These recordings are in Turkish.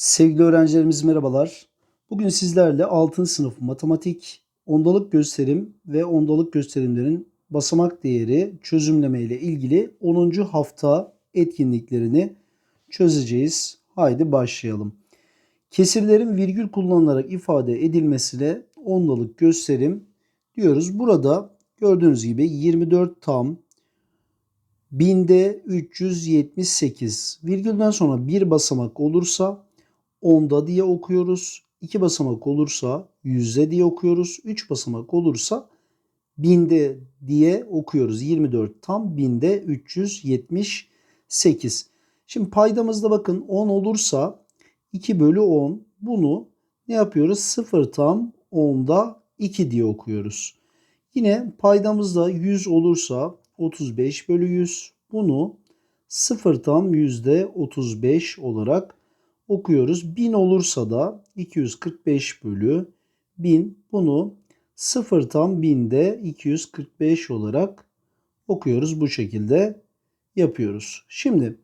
Sevgili öğrencilerimiz merhabalar. Bugün sizlerle 6. sınıf matematik ondalık gösterim ve ondalık gösterimlerin basamak değeri çözümleme ile ilgili 10. hafta etkinliklerini çözeceğiz. Haydi başlayalım. Kesirlerin virgül kullanılarak ifade edilmesine ondalık gösterim diyoruz. Burada gördüğünüz gibi 24 tam binde 378 virgülden sonra bir basamak olursa onda diye okuyoruz. 2 basamak olursa yüzde diye okuyoruz. 3 basamak olursa binde diye okuyoruz. 24 tam binde 378. Şimdi paydamızda bakın 10 olursa 2 bölü 10 bunu ne yapıyoruz? 0 tam 10'da 2 diye okuyoruz. Yine paydamızda 100 olursa 35 bölü 100 bunu 0 tam yüzde 35 olarak okuyoruz. 1000 olursa da 245 bölü 1000 bunu 0 tam binde 245 olarak okuyoruz. Bu şekilde yapıyoruz. Şimdi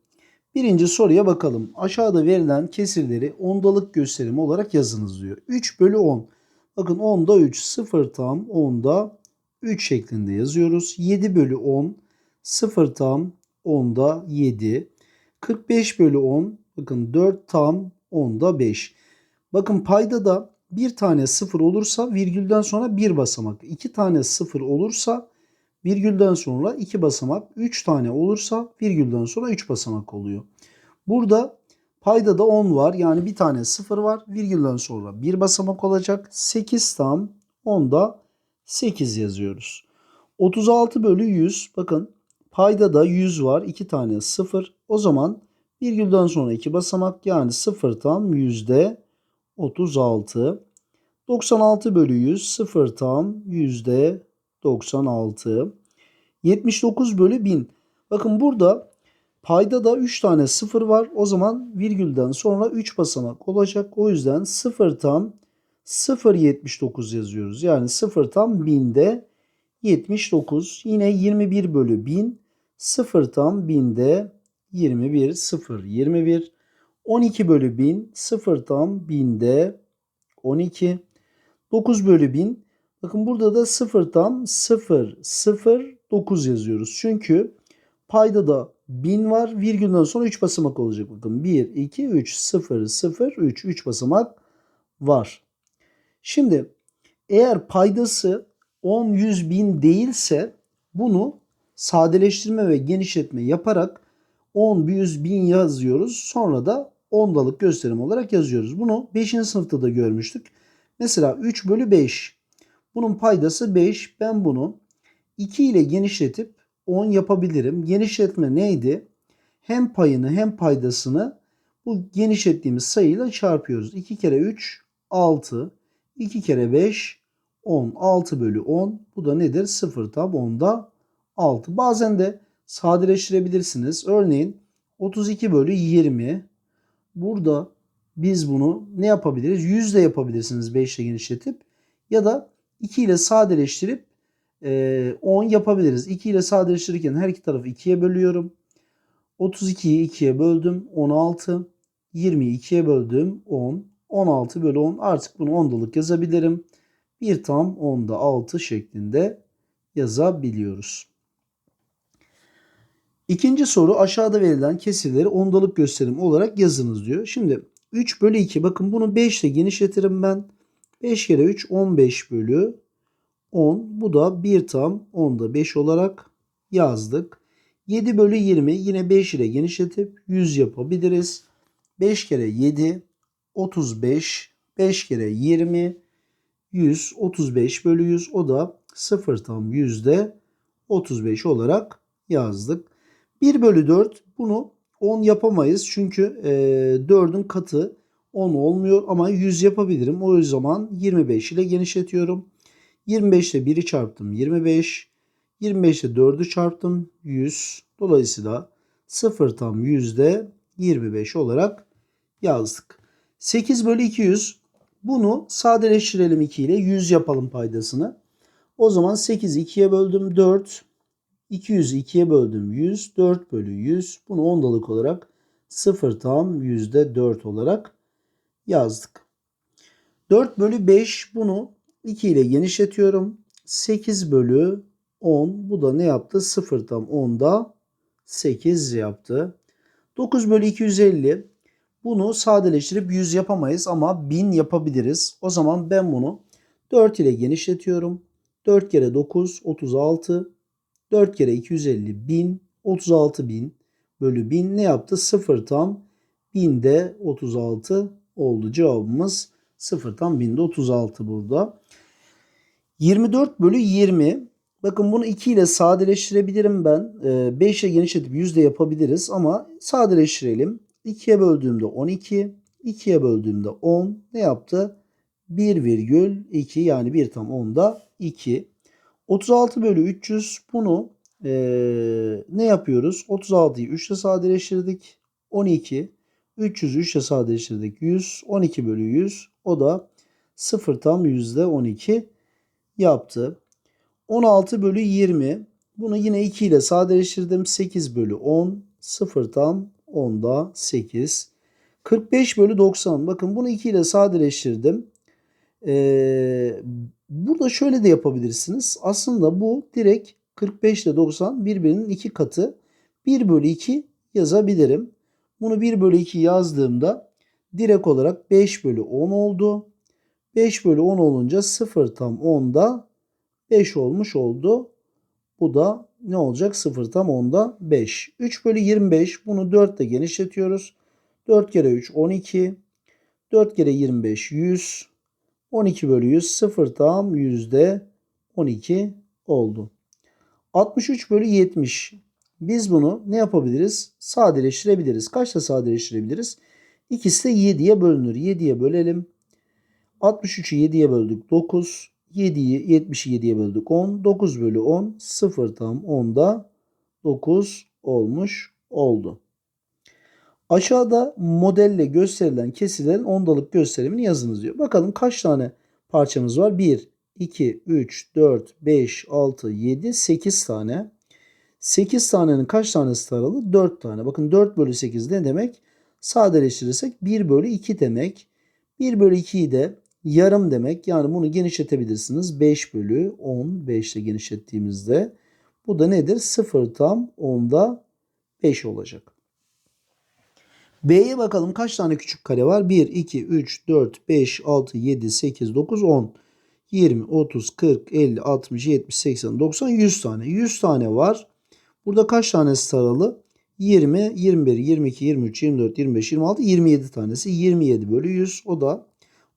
birinci soruya bakalım. Aşağıda verilen kesirleri ondalık gösterimi olarak yazınız diyor. 3 bölü 10. Bakın 10'da 3 0 tam 10'da 3 şeklinde yazıyoruz. 7 bölü 10 0 tam 10'da 7. 45 bölü 10 bakın 4 tam 10'da 5. Bakın payda da bir tane 0 olursa virgülden sonra bir basamak. 2 tane 0 olursa virgülden sonra 2 basamak. 3 tane olursa virgülden sonra 3 basamak oluyor. Burada payda da 10 var. Yani bir tane 0 var. Virgülden sonra bir basamak olacak. 8 tam 10'da 8 yazıyoruz. 36 bölü 100 bakın payda da 100 var. 2 tane 0. O zaman virgülden sonra 2 basamak yani 0 tam yüzde 36. 96 bölü 100 0 tam yüzde 96. 79 bölü 1000. Bakın burada payda da 3 tane 0 var. O zaman virgülden sonra 3 basamak olacak. O yüzden 0 tam 0.79 yazıyoruz. Yani 0 tam 1000'de 79. Yine 21 bölü 1000. 0 tam 1000'de 21. 0 21. 12 bölü 1000. 0 tam 1000'de 12. 9 bölü 1000. Bakın burada da 0 tam 0 0 9 yazıyoruz. Çünkü payda da 1000 var. Virgülden sonra 3 basamak olacak. Bakın 1, 2, 3, 0, 0, 3. 3 basamak var. Şimdi eğer paydası 10, 100, 1000 değilse bunu sadeleştirme ve genişletme yaparak 10, 100, 1000 yazıyoruz. Sonra da ondalık gösterim olarak yazıyoruz. Bunu 5. sınıfta da görmüştük. Mesela 3 bölü 5. Bunun paydası 5. Ben bunu 2 ile genişletip 10 yapabilirim. Genişletme neydi? Hem payını hem paydasını bu genişlettiğimiz sayıyla çarpıyoruz. 2 kere 3 6. 2 kere 5 10. 6 bölü 10. Bu da nedir? 0 tab 10'da 6. Bazen de sadeleştirebilirsiniz. Örneğin 32 bölü 20. Burada biz bunu ne yapabiliriz? 100 de yapabilirsiniz 5 ile genişletip. Ya da 2 ile sadeleştirip 10 yapabiliriz. 2 ile sadeleştirirken her iki tarafı 2'ye bölüyorum. 32'yi 2'ye böldüm 16. 20'yi 2'ye böldüm 10. 16 bölü 10 artık bunu ondalık yazabilirim. 1 tam 10'da 6 şeklinde yazabiliyoruz. İkinci soru aşağıda verilen kesirleri ondalık gösterim olarak yazınız diyor. Şimdi 3 bölü 2 bakın bunu 5 ile genişletirim ben. 5 kere 3 15 bölü 10. Bu da 1 tam 10'da 5 olarak yazdık. 7 bölü 20 yine 5 ile genişletip 100 yapabiliriz. 5 kere 7 35 5 kere 20 100 35 bölü 100 o da 0 tam yüzde 35 olarak yazdık. 1 bölü 4 bunu 10 yapamayız çünkü e, 4'ün katı 10 olmuyor ama 100 yapabilirim. O zaman 25 ile genişletiyorum. 25 ile 1'i çarptım 25. 25 ile 4'ü çarptım 100. Dolayısıyla 0 tam yüzde 25 olarak yazdık. 8 bölü 200 bunu sadeleştirelim 2 ile 100 yapalım paydasını. O zaman 8'i 2'ye böldüm 4. 200'ü 2'ye böldüm 100. 4 bölü 100. Bunu ondalık olarak 0 tam yüzde 4 olarak yazdık. 4 bölü 5 bunu 2 ile genişletiyorum. 8 bölü 10 bu da ne yaptı? 0 tam 10'da 8 yaptı. 9 bölü 250 bunu sadeleştirip 100 yapamayız ama 1000 yapabiliriz. O zaman ben bunu 4 ile genişletiyorum. 4 kere 9 36 4 kere 250 1000 36 bin bölü 1000 ne yaptı? 0 tam 1000'de 36 oldu. Cevabımız 0 tam 1000'de 36 burada. 24 bölü 20 Bakın bunu 2 ile sadeleştirebilirim ben. 5 ile genişletip 100 de yapabiliriz ama sadeleştirelim. 2'ye böldüğümde 12, 2'ye böldüğümde 10 ne yaptı? 1,2 yani 1 tam 10'da 2. 36 bölü 300 bunu ee, ne yapıyoruz? 36'yı 3 ile sadeleştirdik. 12. 300'ü 3 ile sadeleştirdik. 100. 12 bölü 100. O da 0 tam yüzde 12 yaptı. 16 bölü 20. Bunu yine 2 ile sadeleştirdim. 8 bölü 10. 0 tam 10'da 8. 45 bölü 90. Bakın bunu 2 ile sadeleştirdim. Ee, burada şöyle de yapabilirsiniz. Aslında bu direkt 45 ile 90 birbirinin iki katı. 1 bölü 2 yazabilirim. Bunu 1 bölü 2 yazdığımda direkt olarak 5 bölü 10 oldu. 5 bölü 10 olunca 0 tam 10'da 5 olmuş oldu. Bu da ne olacak? 0 tam 10'da 5. 3 bölü 25 bunu 4 ile genişletiyoruz. 4 kere 3 12. 4 kere 25 100. 12 bölü 100 0 tam yüzde 12 oldu. 63 bölü 70. Biz bunu ne yapabiliriz? Sadeleştirebiliriz. Kaçla sadeleştirebiliriz? İkisi de 7'ye bölünür. 7'ye bölelim. 63'ü 7'ye böldük 9. 7'yi 70'i 7'ye böldük 10. 9 bölü 10 0 tam 10'da 9 olmuş oldu. Aşağıda modelle gösterilen kesilerin ondalık gösterimini yazınız diyor. Bakalım kaç tane parçamız var? 1, 2, 3, 4, 5, 6, 7, 8 tane. 8 tanenin kaç tanesi taralı? 4 tane. Bakın 4 bölü 8 ne demek? Sadeleştirirsek 1 bölü 2 demek. 1 bölü 2'yi de yarım demek. Yani bunu genişletebilirsiniz. 5 bölü 10. 5 ile genişlettiğimizde bu da nedir? 0 tam 10'da 5 olacak. B'ye bakalım kaç tane küçük kare var? 1, 2, 3, 4, 5, 6, 7, 8, 9, 10. 20, 30, 40, 50, 60, 70, 80, 90, 100 tane. 100 tane var. Burada kaç tanesi taralı? 20, 21, 22, 23, 24, 25, 26, 27 tanesi. 27 bölü 100. O da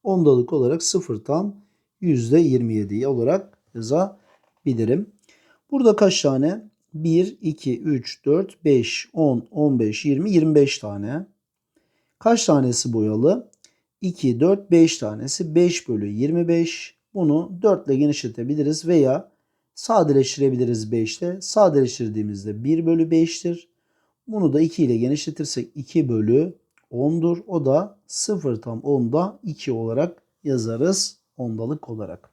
ondalık olarak 0 tam %27 olarak yazabilirim. Burada kaç tane? 1, 2, 3, 4, 5, 10, 15, 20, 25 tane. Kaç tanesi boyalı? 2, 4, 5 tanesi. 5 bölü 25. Bunu 4 ile genişletebiliriz veya sadeleştirebiliriz 5 ile. Sadeleştirdiğimizde 1 bölü 5'tir. Bunu da 2 ile genişletirsek 2 bölü 10'dur. O da 0 tam 10'da 2 olarak yazarız ondalık olarak.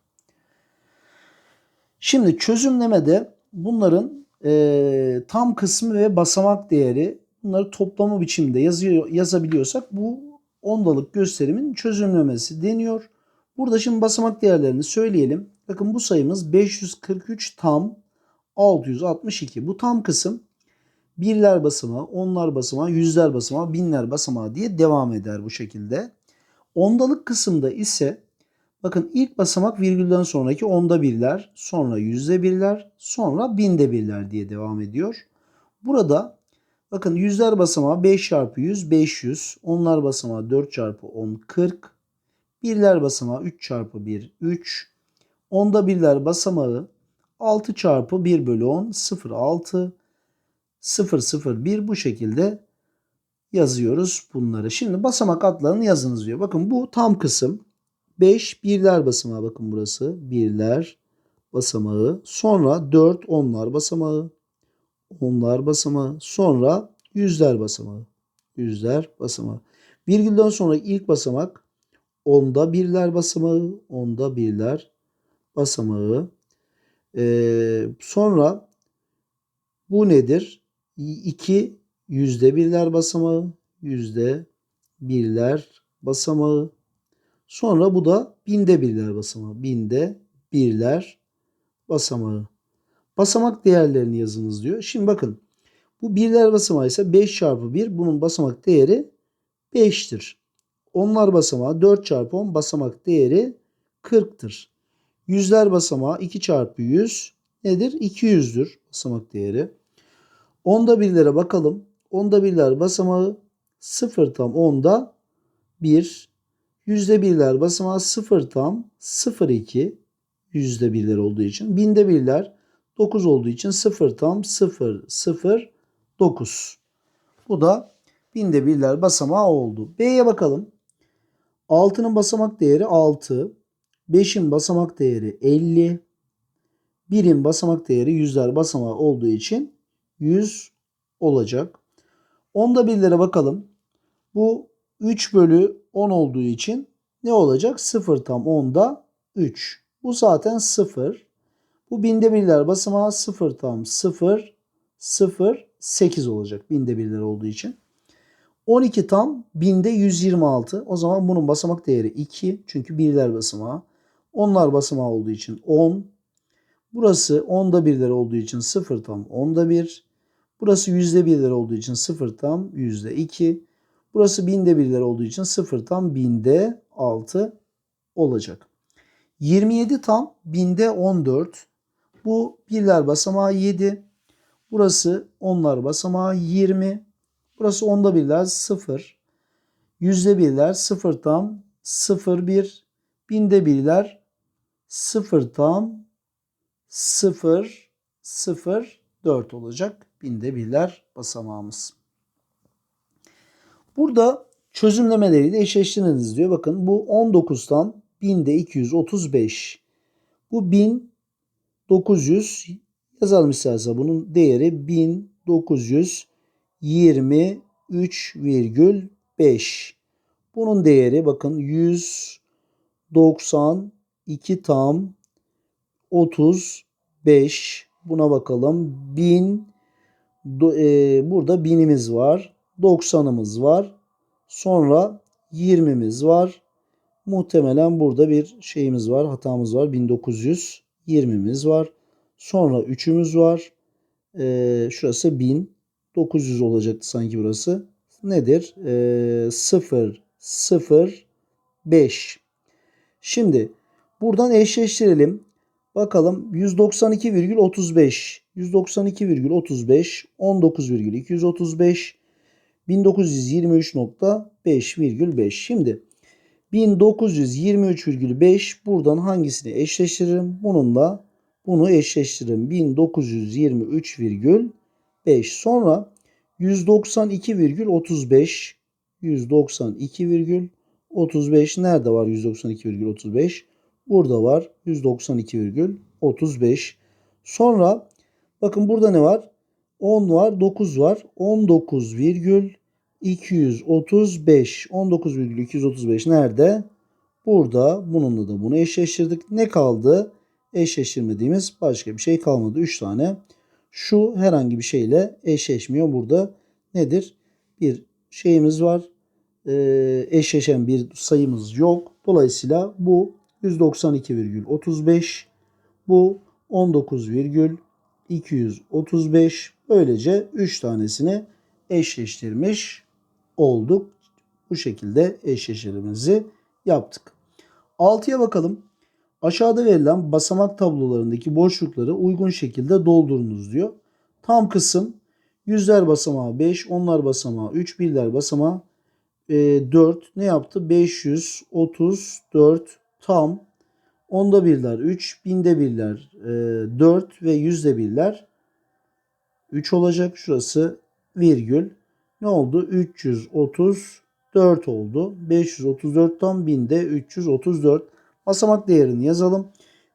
Şimdi çözümlemede bunların e, tam kısmı ve basamak değeri bunları toplama biçiminde yazıyor, yazabiliyorsak bu ondalık gösterimin çözümlemesi deniyor. Burada şimdi basamak değerlerini söyleyelim. Bakın bu sayımız 543 tam 662. Bu tam kısım birler basamağı, onlar basamağı, yüzler basamağı, binler basamağı diye devam eder bu şekilde. Ondalık kısımda ise bakın ilk basamak virgülden sonraki onda birler, sonra yüzde birler, sonra binde birler diye devam ediyor. Burada bakın yüzler basamağı 5 çarpı 100 500, onlar basamağı 4 çarpı 10 40, birler basamağı 3 çarpı 1 3, onda birler basamağı 6 çarpı 1 bölü 10 0 6 0 0 1 bu şekilde yazıyoruz bunları. Şimdi basamak adlarını yazınız diyor. Bakın bu tam kısım 5 birler basamağı bakın burası birler basamağı sonra 4 onlar basamağı onlar basamağı sonra yüzler basamağı yüzler basamağı. Virgülden sonra ilk basamak onda birler basamağı onda birler basamağı. Ee, sonra bu nedir? 2 yüzde birler basamağı yüzde birler basamağı Sonra bu da binde birler basamağı. Binde birler basamağı. Basamak değerlerini yazınız diyor. Şimdi bakın bu birler basamağı ise 5 çarpı 1 bunun basamak değeri 5'tir. Onlar basamağı 4 çarpı 10 basamak değeri 40'tır. Yüzler basamağı 2 çarpı 100 nedir? 200'dür basamak değeri. Onda birlere bakalım. Onda birler basamağı 0 tam 10'da 1. Yüzde birler basamağı 0 tam 0,2 yüzde birler olduğu için. Binde birler 9 olduğu için 0 tam 0 0 9. Bu da binde birler basamağı oldu. B'ye bakalım. 6'nın basamak değeri 6. 5'in basamak değeri 50. 1'in basamak değeri yüzler basamağı olduğu için 100 olacak. Onda birlere bakalım. Bu 3 bölü 10 olduğu için ne olacak? 0 tam 10'da 3. Bu zaten 0. Bu binde birler basamağı 0 tam 0 0 8 olacak binde birler olduğu için. 12 tam binde 126. O zaman bunun basamak değeri 2. Çünkü birler basamağı. Onlar basamağı olduğu için 10. Burası onda birler olduğu için 0 tam onda 1. Burası yüzde birler olduğu için 0 tam yüzde 2. Burası binde birler olduğu için 0 tam binde 6 olacak. 27 tam binde 14. Bu birler basamağı 7. Burası onlar basamağı 20. Burası onda birler 0. Yüzde birler 0 tam 0 1. Binde birler 0 tam 0 0 4 olacak. Binde birler basamağımız. Burada çözümlemeleriyle eşleştiriniz diyor. Bakın bu 19'tan binde 235. Bu 1900 yazalım isterse bunun değeri 1923,5. Bunun değeri bakın 192 tam 35. Buna bakalım. 1000 e, burada binimiz var. 90'ımız var. Sonra 20'miz var. Muhtemelen burada bir şeyimiz var. Hatamız var. 1920'miz var. Sonra 3'ümüz var. Ee, şurası 1900 olacaktı sanki burası. Nedir? Ee, 0, 0, 5. Şimdi buradan eşleştirelim. Bakalım 192,35 192,35 19,235 1923.5,5 Şimdi 1923,5 buradan hangisini eşleştiririm? Bununla bunu eşleştiririm. 1923,5 sonra 192,35 192,35 nerede var 192,35? Burada var 192,35. Sonra bakın burada ne var? 10 var, 9 var. 19,235. 19,235 nerede? Burada. Bununla da bunu eşleştirdik. Ne kaldı? Eşleştirmediğimiz başka bir şey kalmadı. 3 tane. Şu herhangi bir şeyle eşleşmiyor. Burada nedir? Bir şeyimiz var. Ee, eşleşen bir sayımız yok. Dolayısıyla bu 192,35. Bu 19,235. Böylece 3 tanesini eşleştirmiş olduk. Bu şekilde eşleştirmemizi yaptık. 6'ya bakalım. Aşağıda verilen basamak tablolarındaki boşlukları uygun şekilde doldurunuz diyor. Tam kısım yüzler basamağı 5, onlar basamağı 3, birler basamağı e, 4. Ne yaptı? 534 tam. Onda birler 3, binde birler e, 4 ve yüzde birler 3 olacak. Şurası virgül. Ne oldu? 334 oldu. 534 tam binde 334. Basamak değerini yazalım.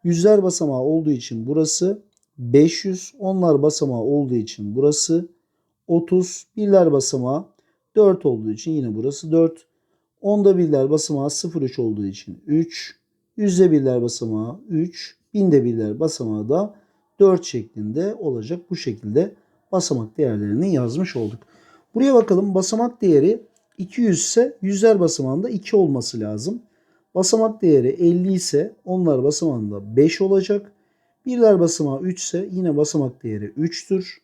Yüzler basamağı olduğu için burası 500. Onlar basamağı olduğu için burası 30. Birler basamağı 4 olduğu için yine burası 4. Onda birler basamağı 0,3 olduğu için 3. Yüzde birler basamağı 3. Binde birler basamağı da 4 şeklinde olacak. Bu şekilde basamak değerlerini yazmış olduk. Buraya bakalım basamak değeri 200 ise yüzler basamağında 2 olması lazım. Basamak değeri 50 ise onlar basamağında 5 olacak. Birler basamağı 3 ise yine basamak değeri 3'tür.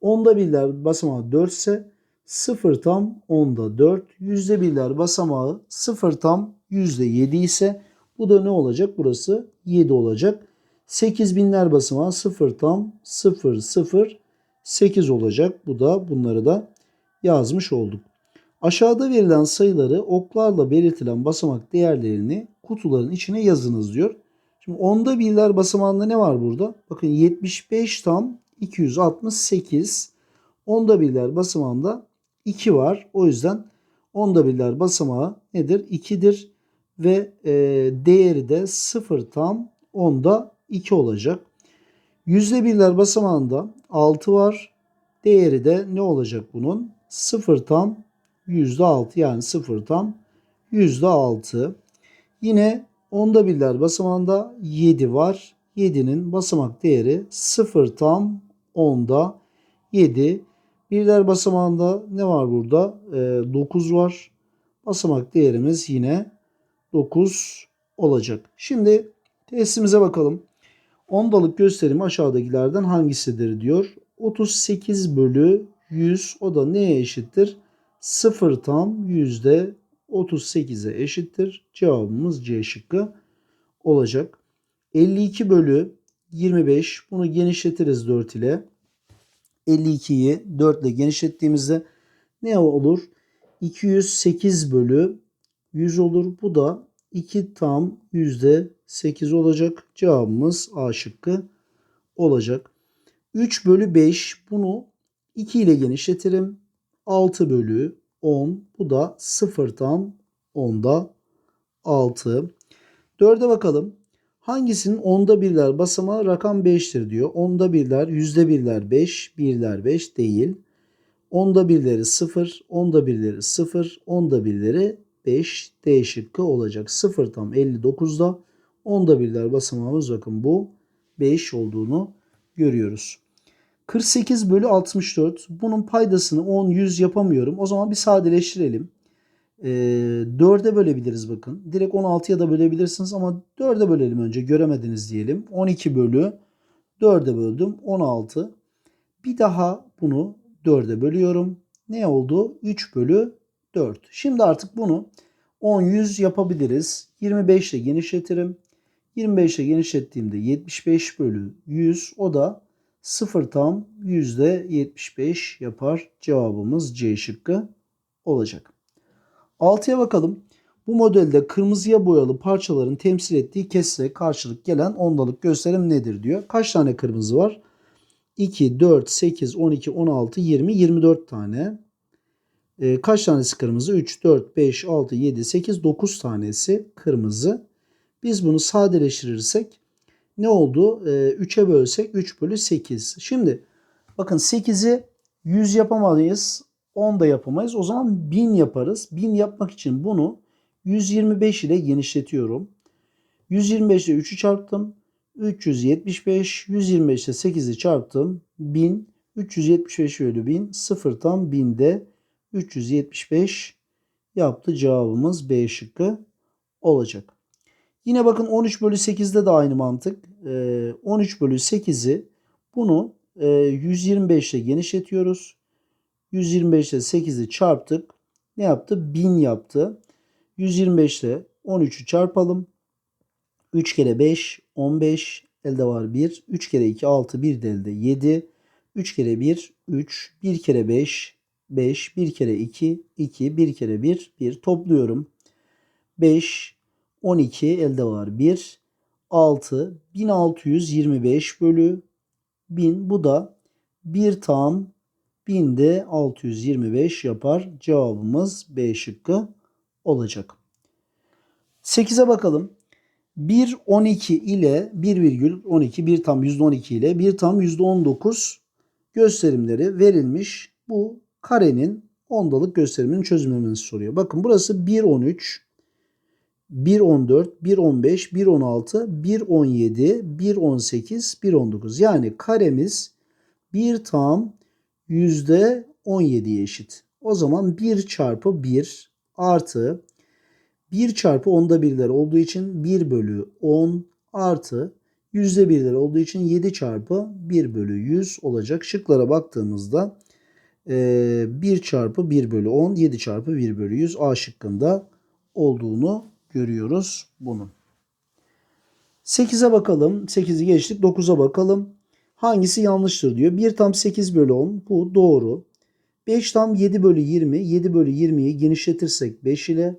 Onda birler basamağı 4 ise 0 tam onda 4. Yüzde birler basamağı 0 tam yüzde 7 ise bu da ne olacak? Burası 7 olacak. 8 binler basamağı 0 tam 0 0 8 olacak. Bu da bunları da yazmış olduk. Aşağıda verilen sayıları oklarla belirtilen basamak değerlerini kutuların içine yazınız diyor. Şimdi onda birler basamağında ne var burada? Bakın 75 tam 268. Onda birler basamağında 2 var. O yüzden onda birler basamağı nedir? 2'dir. Ve e, değeri de 0 tam onda 2 olacak. Yüzde birler basamağında 6 var. Değeri de ne olacak bunun? 0 tam yüzde 6 yani 0 tam yüzde 6. Yine onda birler basamağında 7 var. 7'nin basamak değeri 0 tam onda 7. Birler basamağında ne var burada? E, 9 var. Basamak değerimiz yine 9 olacak. Şimdi testimize bakalım. Ondalık gösterimi aşağıdakilerden hangisidir diyor. 38 bölü 100 o da neye eşittir? 0 tam yüzde 38'e eşittir. Cevabımız C şıkkı olacak. 52 bölü 25 bunu genişletiriz 4 ile. 52'yi 4 ile genişlettiğimizde ne olur? 208 bölü 100 olur. Bu da 2 tam yüzde 8 olacak. Cevabımız A şıkkı olacak. 3 bölü 5 bunu 2 ile genişletirim. 6 bölü 10 bu da 0 tam 10'da 6. 4'e bakalım. Hangisinin onda birler basamağı rakam 5'tir diyor. Onda birler, yüzde birler 5, birler 5 değil. Onda birleri 0, onda birleri 0, onda birleri 5 D şıkkı olacak. 0 tam 59'da onda birler basamağımız bakın bu 5 olduğunu görüyoruz. 48 bölü 64 bunun paydasını 10 100 yapamıyorum. O zaman bir sadeleştirelim. E, 4'e bölebiliriz bakın. Direkt 16'ya da bölebilirsiniz ama 4'e bölelim önce göremediniz diyelim. 12 bölü 4'e böldüm 16. Bir daha bunu 4'e bölüyorum. Ne oldu? 3 bölü 4. Şimdi artık bunu 10 100 yapabiliriz. 25 ile genişletirim. 25 ile genişlettiğimde 75 bölü 100 o da 0 tam %75 yapar. Cevabımız C şıkkı olacak. 6'ya bakalım. Bu modelde kırmızıya boyalı parçaların temsil ettiği kesre karşılık gelen ondalık gösterim nedir diyor. Kaç tane kırmızı var? 2, 4, 8, 12, 16, 20, 24 tane. E, kaç tanesi kırmızı? 3, 4, 5, 6, 7, 8, 9 tanesi kırmızı. Biz bunu sadeleştirirsek ne oldu? E, 3'e bölsek 3 bölü 8. Şimdi bakın 8'i 100 yapamayız. 10 da yapamayız. O zaman 1000 yaparız. 1000 yapmak için bunu 125 ile genişletiyorum. 125 ile 3'ü çarptım. 375, 125 ile 8'i çarptım. 1000, 375 bölü 1000, 0 tam 1000'de 375 yaptı. Cevabımız B şıkkı olacak. Yine bakın 13 bölü 8'de de aynı mantık. 13 bölü 8'i bunu 125 ile genişletiyoruz. 125 ile 8'i çarptık. Ne yaptı? 1000 yaptı. 125 ile 13'ü çarpalım. 3 kere 5 15 elde var 1. 3 kere 2 6 1 de elde 7. 3 kere 1 3 1 kere 5 5 1 kere 2 2 1 kere 1 1 topluyorum. 5 12 elde var 1 6 1625 bölü 1000 bu da 1 tam 1000'de 625 yapar. Cevabımız B şıkkı olacak. 8'e bakalım. 1 12 ile 1,12 1 tam %12 ile 1 tam %19 gösterimleri verilmiş. Bu karenin ondalık gösteriminin çözümlemesini soruyor. Bakın burası 1,13 1.14, 1.15, 1.16, 1.17, 1.18, 1.19. Yani karemiz 1 tam yüzde 17'ye eşit. O zaman 1 çarpı 1 artı 1 çarpı onda birler olduğu için 1 bölü 10 artı yüzde birler olduğu için 7 çarpı 1 bölü 100 olacak. Şıklara baktığımızda 1 çarpı 1 bölü 10 7 çarpı 1 bölü 100 A şıkkında olduğunu görüyoruz bunun. 8'e bakalım. 8'i geçtik. 9'a bakalım. Hangisi yanlıştır diyor. 1 tam 8 bölü 10. Bu doğru. 5 tam 7 bölü 20. 7 bölü 20'yi genişletirsek 5 ile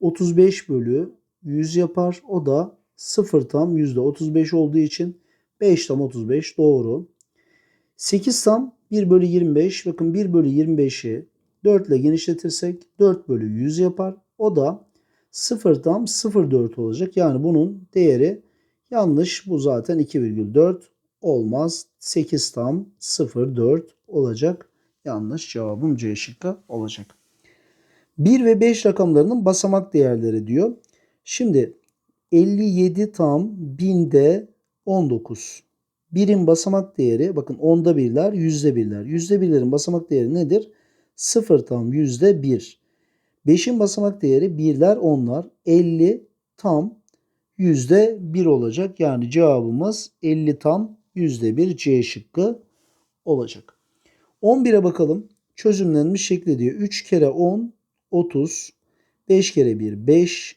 35 bölü 100 yapar. O da 0 tam %35 olduğu için 5 tam 35 doğru. 8 tam 1 bölü 25. Bakın 1 bölü 25'i 4 ile genişletirsek 4 bölü 100 yapar. O da 0 tam 0,4 olacak. Yani bunun değeri yanlış. Bu zaten 2,4 olmaz. 8 tam 0,4 olacak. Yanlış cevabım C şıkkı olacak. 1 ve 5 rakamlarının basamak değerleri diyor. Şimdi 57 tam binde 19. Birin basamak değeri bakın onda birler yüzde birler. Yüzde birlerin basamak değeri nedir? 0 tam yüzde 1. 5'in basamak değeri birler onlar. 50 tam yüzde 1 olacak. Yani cevabımız 50 tam yüzde 1 C şıkkı olacak. 11'e bakalım. Çözümlenmiş şekli diyor. 3 kere 10 30. 5 kere 1 5.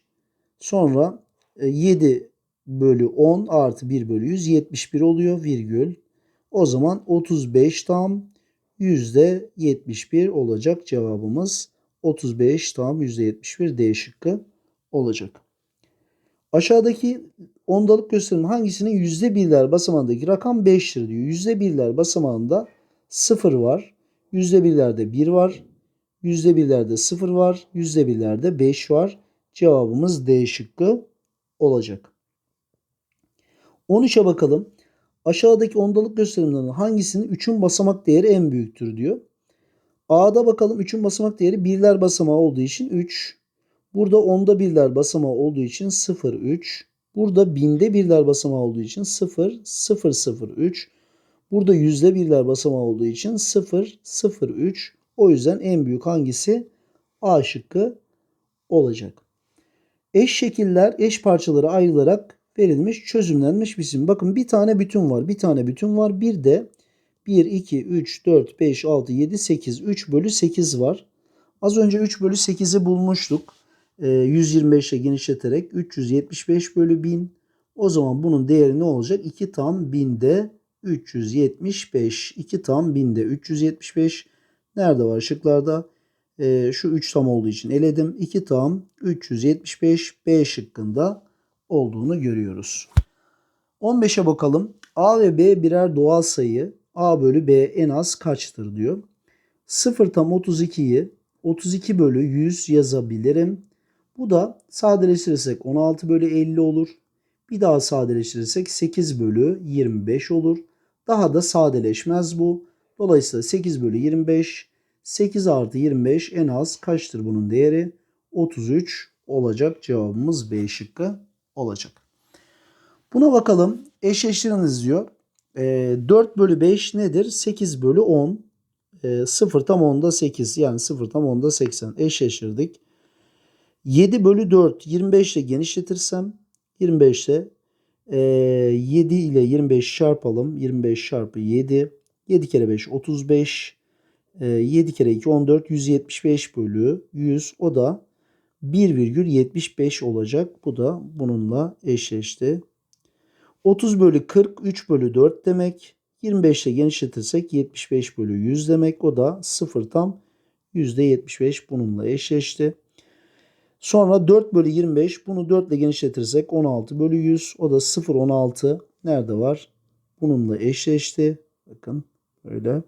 Sonra 7 bölü 10 artı 1 bölü 100 71 oluyor virgül. O zaman 35 tam yüzde 71 olacak cevabımız. 35 tam yüzde 71 D şıkkı olacak. Aşağıdaki ondalık gösterim hangisinin yüzde birler basamağındaki rakam 5'tir diyor. Yüzde birler basamağında 0 var. Yüzde birlerde 1 var. Yüzde birlerde 0 var. Yüzde birlerde 5 var. Cevabımız D şıkkı olacak. 13'e bakalım. Aşağıdaki ondalık gösterimlerinin hangisinin 3'ün basamak değeri en büyüktür diyor. A'da bakalım 3'ün basamak değeri birler basamağı olduğu için 3. Burada onda birler basamağı olduğu için 0, 3. Burada binde birler basamağı olduğu için 0, 0, 0, 3. Burada yüzde birler basamağı olduğu için 0, 0, 3. O yüzden en büyük hangisi? A şıkkı olacak. Eş şekiller eş parçalara ayrılarak verilmiş, çözümlenmiş biçim. Bakın bir tane bütün var, bir tane bütün var. Bir de 1, 2, 3, 4, 5, 6, 7, 8, 3 bölü 8 var. Az önce 3 bölü 8'i bulmuştuk. Ee, 125 ile genişleterek 375 bölü 1000. O zaman bunun değeri ne olacak? 2 tam 1000'de 375. 2 tam 1000'de 375. Nerede var şıklarda? Ee, şu 3 tam olduğu için eledim. 2 tam 375 B şıkkında olduğunu görüyoruz. 15'e bakalım. A ve B birer doğal sayı. A bölü B en az kaçtır diyor. 0 tam 32'yi 32 bölü 100 yazabilirim. Bu da sadeleştirirsek 16 bölü 50 olur. Bir daha sadeleştirirsek 8 bölü 25 olur. Daha da sadeleşmez bu. Dolayısıyla 8 bölü 25 8 artı 25 en az kaçtır bunun değeri? 33 olacak. Cevabımız B şıkkı olacak. Buna bakalım. Eşleştiriniz diyor. E, 4 bölü 5 nedir? 8 bölü 10. E, 0 tam 10'da 8. Yani 0 tam 10'da 80. Eşleştirdik. 7 bölü 4. 25 ile genişletirsem 25 ile e, 7 ile 25 çarpalım. 25 çarpı 7. 7 kere 5 35. E, 7 kere 2 14. 175 bölü 100. O da 1,75 olacak. Bu da bununla eşleşti. 30 bölü 40 3 bölü 4 demek. 25 ile genişletirsek 75 bölü 100 demek. O da 0 tam %75 bununla eşleşti. Sonra 4 bölü 25 bunu 4 ile genişletirsek 16 bölü 100. O da 0,16 nerede var? Bununla eşleşti. Bakın böyle.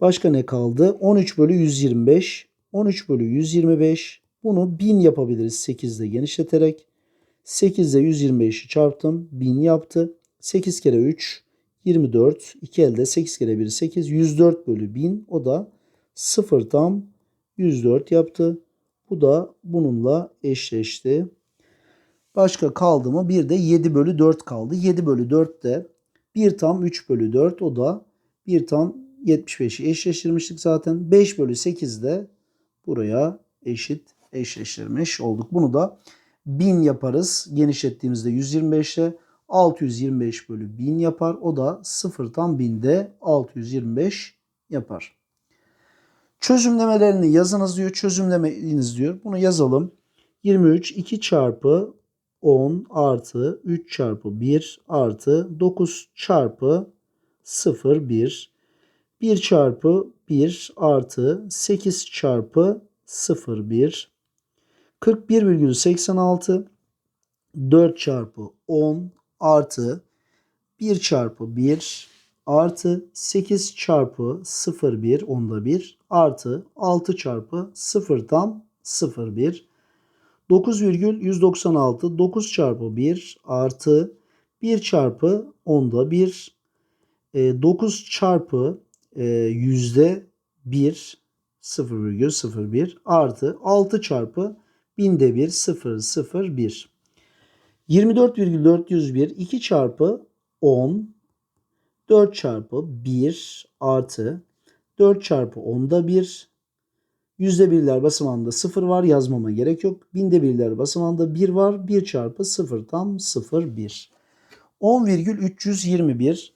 Başka ne kaldı? 13 bölü 125. 13 bölü 125. Bunu 1000 yapabiliriz 8 ile genişleterek. 8 ile 125'i çarptım. 1000 yaptı. 8 kere 3 24. 2 elde 8 kere 1 8. 104 bölü 1000. O da 0 tam 104 yaptı. Bu da bununla eşleşti. Başka kaldı mı? Bir de 7 bölü 4 kaldı. 7 bölü 4 de 1 tam 3 bölü 4. O da 1 tam 75'i eşleştirmiştik zaten. 5 bölü 8 de buraya eşit eşleştirmiş olduk. Bunu da 1000 yaparız. Genişlettiğimizde 125 ile 625 bölü 1000 yapar. O da 0 tam 1000'de 625 yapar. Çözümlemelerini yazınız diyor. Çözümlemeniz diyor. Bunu yazalım. 23 2 çarpı 10 artı 3 çarpı 1 artı 9 çarpı 0 1 1 çarpı 1 artı 8 çarpı 0 1 41,86 4 çarpı 10 artı 1 çarpı 1 artı 8 çarpı 0 1 onda 1 artı 6 çarpı 0 tam 0 1 9,196 9 çarpı 1 artı 1 çarpı onda 1 9 çarpı e, yüzde 1 0,01 artı 6 çarpı binde 1 0,01 24,401 2 çarpı 10 4 çarpı 1 artı 4 çarpı 10'da 1 yüzde birler basamağında 0 var yazmama gerek yok. Binde birler basamağında 1 var. 1 çarpı 0 tam 0,1 10,321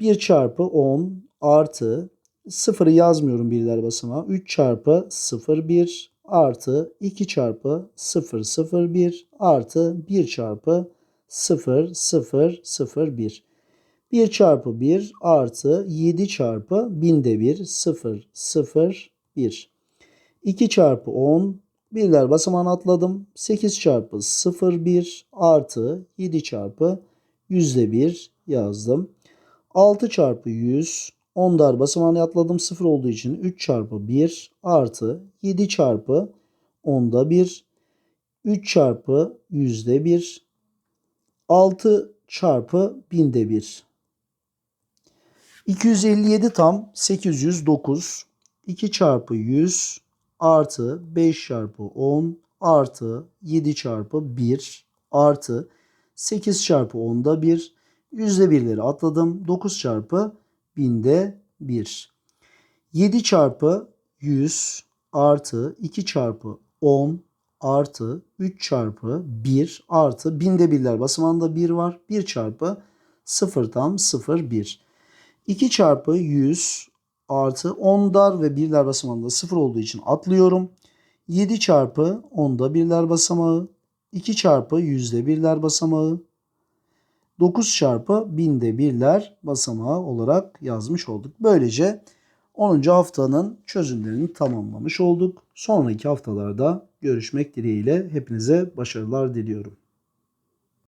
1 çarpı 10 artı 0'ı yazmıyorum birler basamağı. 3 çarpı 0,1 artı 2 çarpı 0,01 artı 1 çarpı 0,001. 1 çarpı 1 artı 7 çarpı binde 1 0,01. 2 çarpı 10 birler basamağını atladım. 8 çarpı 0,1 artı 7 çarpı yüzde 1 yazdım. 6 çarpı 100 10 dar basamağını atladım. 0 olduğu için 3 çarpı 1 artı 7 çarpı 10'da 1 3 çarpı yüzde 1 6 çarpı binde 1 257 tam 809 2 çarpı 100 artı 5 çarpı 10 artı 7 çarpı 1 artı 8 çarpı 10'da 1 yüzde birleri atladım. 9 çarpı binde 1 7 çarpı 100 artı 2 çarpı 10 artı 3 çarpı 1 artı binde birler basamağında 1 var 1 çarpı 0 tam 0 1 2 çarpı 100 artı 10 dar ve birler basamağında 0 olduğu için atlıyorum. 7 çarpı 10'da birler basamağı. 2 çarpı yüzde birler basamağı. 9 çarpı binde birler basamağı olarak yazmış olduk. Böylece 10. haftanın çözümlerini tamamlamış olduk. Sonraki haftalarda görüşmek dileğiyle hepinize başarılar diliyorum.